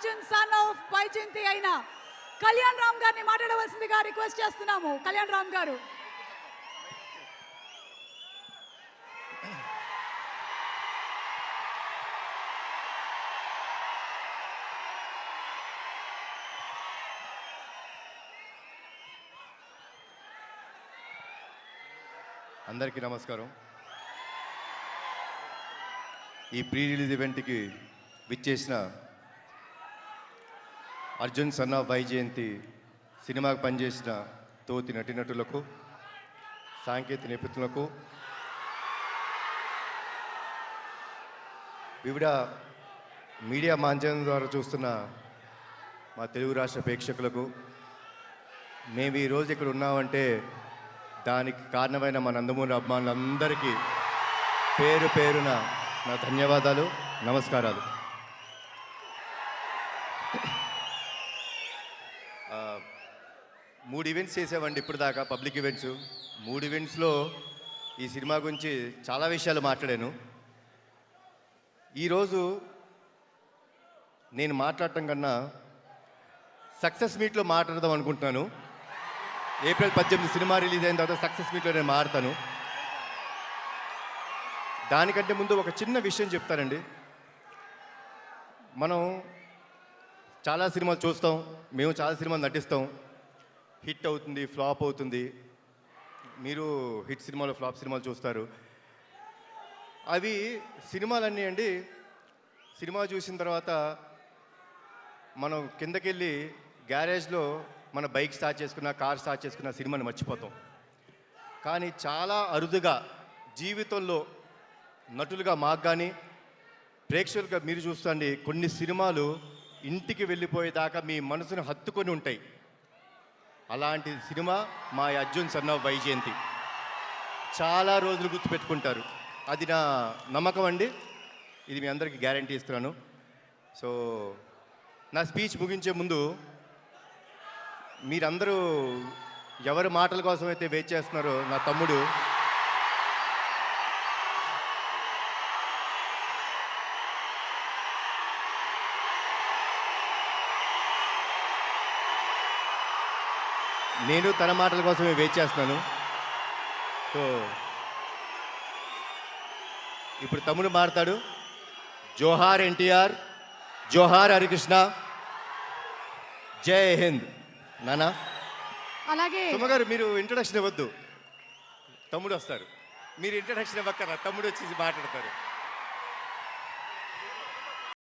Arjun son of బైజంతి అయిన కళ్యాణ్ రామ్ గారిని మాట్లాడవలసిందిగా రిక్వెస్ట్ చేస్తున్నాము. కళ్యాణ్ రామ్ గారు. అందరికీ నమస్కారం. ఈ ప్రీ రిలీజ్ ఈవెంట్కి విచ్చేసిన అర్జున్ సన్నా వైజయంతి సినిమాకి పనిచేసిన తోతి నటినటులకు సాంకేతిక నిపుణులకు వివిధ మీడియా మాధ్యమం ద్వారా చూస్తున్న మా తెలుగు రాష్ట్ర ప్రేక్షకులకు మేము ఈరోజు ఇక్కడ ఉన్నామంటే దానికి కారణమైన మా నందమూరి అభిమానులందరికీ పేరు పేరున నా ధన్యవాదాలు నమస్కారాలు. మూడు ఈవెంట్స్ చేసామండి ఇప్పుడు దాకా పబ్లిక్ ఈవెంట్స్ మూడు ఈవెంట్స్లో ఈ సినిమా గురించి చాలా విషయాలు మాట్లాడాను. ఈరోజు నేను మాట్లాడటం కన్నా సక్సెస్ మీట్లో మాట్లాడదాం అనుకుంటున్నాను. ఏప్రిల్ పద్దెనిమిది సినిమా రిలీజ్ అయిన తర్వాత సక్సెస్ మీట్లో నేను మారుతాను. దానికంటే ముందు ఒక చిన్న విషయం చెప్తానండి. మనం చాలా సినిమాలు చూస్తాం మేము చాలా సినిమాలు నటిస్తాం. హిట్ అవుతుంది ఫ్లాప్ అవుతుంది. మీరు హిట్ సినిమాలు ఫ్లాప్ సినిమాలు చూస్తారు. అవి సినిమాలన్నీ అండి. సినిమా చూసిన తర్వాత మనం కిందకెళ్ళి గ్యారేజ్లో మన బైక్ స్టార్ట్ చేసుకున్న కార్ స్టార్ట్ చేసుకున్న సినిమాని మర్చిపోతాం. కానీ చాలా అరుదుగా జీవితంలో నటులుగా మాకు కానీ ప్రేక్షకులుగా మీరు చూస్తండి కొన్ని సినిమాలు ఇంటికి వెళ్ళిపోయేదాకా మీ మనసును హత్తుకొని ఉంటాయి. అలాంటి సినిమా మా అర్జున్ సన్న వైజయంతి. చాలా రోజులు గుర్తుపెట్టుకుంటారు. అది నా నమ్మకం అండి. ఇది మీ అందరికీ గ్యారంటీ ఇస్తున్నాను. సో నా స్పీచ్ ముగించే ముందు మీరందరూ ఎవరి మాటల కోసం అయితే వెయిట్ చేస్తున్నారో నా తమ్ముడు నేను తన మాటల కోసమే వెయిట్ చేస్తున్నాను. సో ఇప్పుడు తమ్ముడు మాడతాడు జోహార్ ఎన్టీఆర్ జోహార్ హరికృష్ణ. జై హింద్. నానా? అలాగే సుమగారు మీరు ఇంట్రడక్షన్ ఇవ్వద్దు. తమ్ముడు వస్తారు. మీరు ఇంట్రడక్షన్ ఇవ్వక్కర్రా తమ్ముడు వచ్చి మాట్లాడతారు.